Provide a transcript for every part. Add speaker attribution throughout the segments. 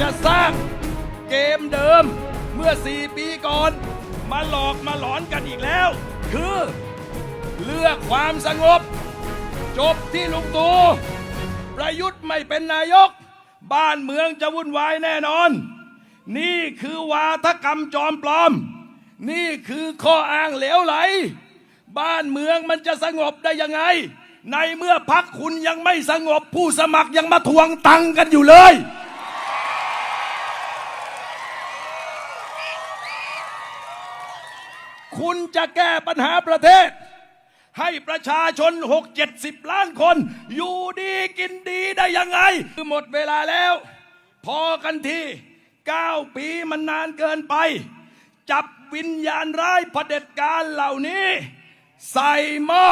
Speaker 1: จะสร้างเกมเดิมเมื่อ 4 ปีก่อน มาหลอกมาหลอนกันอีกแล้ว คือ เลือกความสงบ จบที่ลุงตู่ประยุทธ์ไม่เป็นนายก บ้านเมืองจะวุ่นวายแน่นอน นี่คือวาทกรรมจอมปลอม นี่คือข้ออ้างเหลวไหล บ้านเมืองมันจะสงบได้ยังไง ในเมื่อพักคุณยังไม่สงบผู้สมัครยังมาทวงตังกันอยู่เลย คุณจะแก้ปัญหาประเทศ ให้ประชาชน 6 70 ล้านคน อยู่ดีกินดีได้ยังไง คือหมดเวลาแล้ว พอกันที่9ปีมันนานเกินไป จับวิญญาณร้ายเผด็จการเหล่านี้ ใส่หม้อ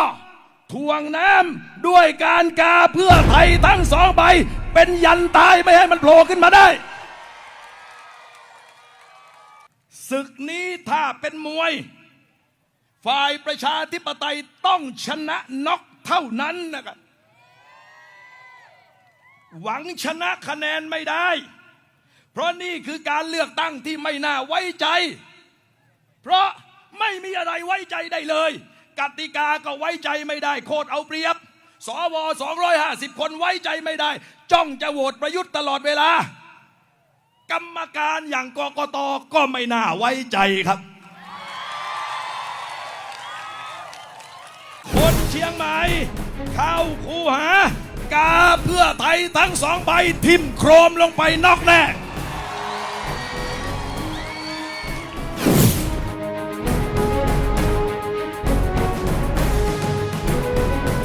Speaker 1: ถ่วงน้ำด้วยการกาเพื่อไทยทั้งสองใบ เป็นยันตายไม่ให้มันโผล่ขึ้นมาได้ศึกนี้ถ้าเป็นมวย ฝ่ายประชาธิปไตยต้องชนะน็อกเท่านั้นนะครับ หวังชนะคะแนนไม่ได้ เพราะนี่คือการเลือกตั้งที่ไม่น่าไว้ใจ เพราะไม่มีอะไรไว้ใจได้เลย กติกาก็ไว้ใจไม่ได้ โคตรเอาเปรียบ สว250 คนไว้ใจไม่ได้ จ้องจะโหวตประยุทธ์ตลอดเวลา กรรมการอย่างกกตก็ไม่น่าไว้ใจครับ ชียงใหม่ เข้าคูหากาเพื่อไทยทั้งสองใบทิมโครมลงไปนอกแน่